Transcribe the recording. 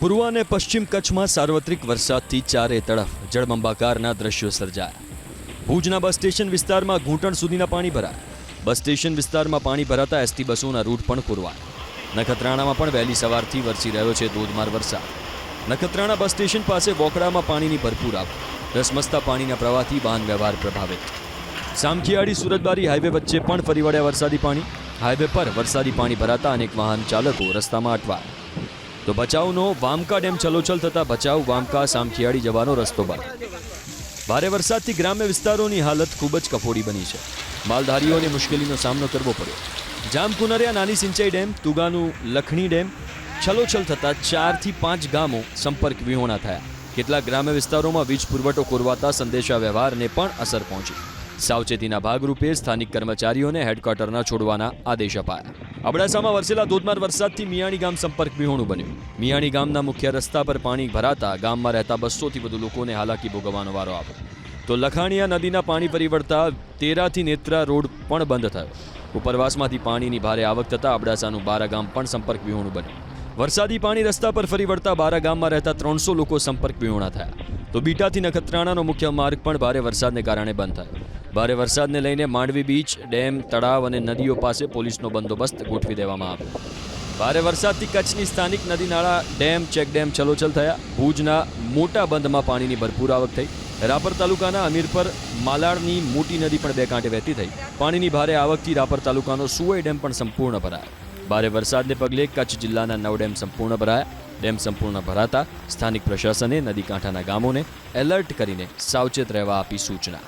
પૂર્વ અને પશ્ચિમ કચ્છમાં સાર્વત્રિક વરસાદથી ચારે તરફ જળબંબાકારના દ્રશ્યો સર્જાયા. ભુજના બસ સ્ટેશન વિસ્તારમાં ઘૂંટણ સુધીના પાણી ભરાયા. બસ સ્ટેશન વિસ્તારમાં પાણી ભરાતા એસટી બસોના રૂટ પણ પૂરવાયા નખત્રાણામાં પણ વહેલી સવારથી વરસી રહ્યો છે ધોધમાર વરસાદ. નખત્રાણા બસ સ્ટેશન પાસે બોકડામાં પાણીની ભરપૂર આવક. ધસમસતા પાણીના પ્રવાહથી વાહન વ્યવહાર પ્રભાવિત. સામખિયાળી સુરતબારી હાઈવે વચ્ચે પણ ફરી વળ્યા વરસાદી પાણી. હાઈવે પર વરસાદી પાણી ભરાતા અનેક વાહન ચાલકો રસ્તામાં અટવાયા. તો ભચાઉનો વામકા ડેમ છલોછલ થતા ભચાઉ વામકા સામખિયાળી જવાનો રસ્તો બંધ ભારે વરસાદથી ગ્રામ્ય વિસ્તારોની હાલત ખૂબ જ કફોડી બની છે. માલધારીઓને મુશ્કેલીનો સામનો કરવો પડ્યો. જામકુનરિયા નાની સિંચાઈ ડેમ, તુગાનું લખણી ડેમ, છલોછલ થતાં ચારથી પાંચ ગામો સંપર્ક વિહોણા થયા. કેટલાક ગ્રામ્ય વિસ્તારોમાં વીજ પુરવઠો ખોરવાતા સંદેશા વ્યવહારને પણ અસર પહોંચી. સાવચેતીના ભાગરૂપે સ્થાનિક કર્મચારીઓને હેડક્વાર્ટરના છોડવાના આદેશ અપાયા. અબડાસામાં વરસેલા ધોધમાર વરસાદથી મિયાણી ગામ સંપર્ક વિહોણું બન્યું. મિયાણી ગામના મુખ્ય રસ્તા પર પાણી ભરાતા ગામમાં રહેતા બસોથી વધુ લોકોને હાલાકી ભોગવવાનો વારો આવ્યો. તો લખાણીયા નદીના પાણી ફરી વળતા તેરાથી નેત્રા રોડ પણ બંધ થયો. ઉપરવાસમાંથી પાણીની ભારે આવક થતાં અબડાસાનું બારા ગામ પણ સંપર્ક વિહોણું બન્યું. વરસાદી પાણી રસ્તા પર ફરી વળતા બારા ગામમાં રહેતા ત્રણસો લોકો સંપર્ક વિહોણા થયા. તો બીટાથી નખત્રાણાનો મુખ્ય માર્ગ પણ ભારે વરસાદને કારણે બંધ થયો. ભારે વરસાદને લઈને માંડવી બીચ, ડેમ, તળાવ અને નદીઓ પાસે પોલીસનો બંદોબસ્ત ગોઠવી દેવામાં આવ્યો. ભારે વરસાદથી કચ્છની સ્થાનિક નદી નાળા, ડેમ ચેક ડેમ છલોછલ થયા. ભુજના મોટા બંધમાં પાણીની ભરપૂર આવક થઈ. રાપર તાલુકાના અમીરપર માલાડની મોટી નદી પણ બે કાંઠે વહેતી થઈ. પાણીની ભારે આવકથી રાપર તાલુકાનો સુવઈ ડેમ પણ સંપૂર્ણ ભરાયો. ભારે વરસાદને પગલે કચ્છ જિલ્લાના નવ ડેમ સંપૂર્ણ ભરાયા. ડેમ સંપૂર્ણ ભરાતા સ્થાનિક પ્રશાસને નદી કાંઠાના ગામોને એલર્ટ કરીને સાવચેત રહેવા આપી સૂચના.